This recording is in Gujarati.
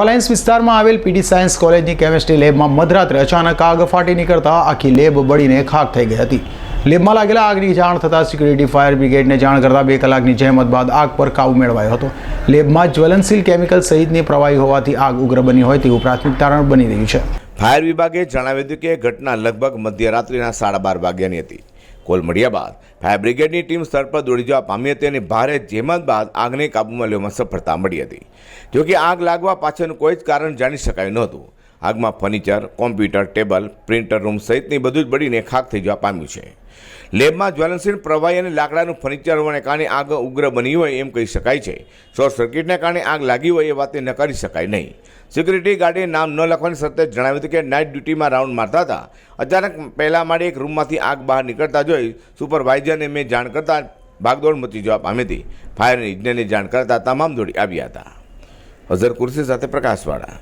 કોલાઇન્સ વિસ્તારમાં આવેલ પીડી સાયન્સ કોલેજની કેમેસ્ટ્રી લેબમાં મધરાત્રે અચાનક આગ ફાટી નીકળતા આખી લેબ બળીને ખાક થઈ ગઈ હતી. લેબમાં લાગેલા આગની જાણ થતાં સિક્યુરિટી ફાયર બ્રિગેડને જાણ કરતાં બે કલાકની જહેમત બાદ આગ પર કાબુ મેળવાયો હતો. લેબમાં જ્વલનશીલ કેમિકલ સહિતની પ્રવાહી હોવાથી આગ ઉગ્ર બની હોય તેવું પ્રાથમિક તારણ બની રહ્યું છે. ફાયર વિભાગે જણાવ્યું હતું કે ઘટના લગભગ મધ્યરાત્રિના સાડા બાર વાગ્યાની હતી. કોલ મળ્યા બાદ. ફાયર બ્રિગેડની ટીમ સ્થળ પર દોડી જવા પામી હતી અને ભારે જેમત બાદ આગને કાબૂમાં લેવામાં સફળતા મળી હતી. જોકે આગ લાગવા પાછળનું કોઈ જ કારણ જાણી શકાયું નહોતું. આગમાં furniture, computer, table, printer room સહિતની બધું જ બળીને ખાક થઈ જવા પામ્યું છે. લેબમાં જ્વલનશીલ પ્રવાહી અને લાકડાનું ફર્નિચર હોવાને કારણે આગ ઉગ્ર બની હોય એમ કહી શકાય છે. શોર્ટ સર્કિટને કારણે આગ લાગી હોય એ વાતે નકારી શકાય નહીં. સિક્યુરિટી ગાર્ડે નામ ન લખવાની શરતે જણાવ્યું હતું કે નાઇટ ડ્યુટીમાં રાઉન્ડ મારતા હતા. અચાનક પહેલા માળે એક રૂમમાંથી આગ બહાર નીકળતા જોઈ સુપરવાઇઝરને મેં જાણ કરતાં ભાગદોડ મચી જવા પામી હતી. ફાયર ઇજનેરને જાણ કરતાં તમામ દોડી આવ્યા હતા. અઝર કુર્સી સાથે પ્રકાશવાળા.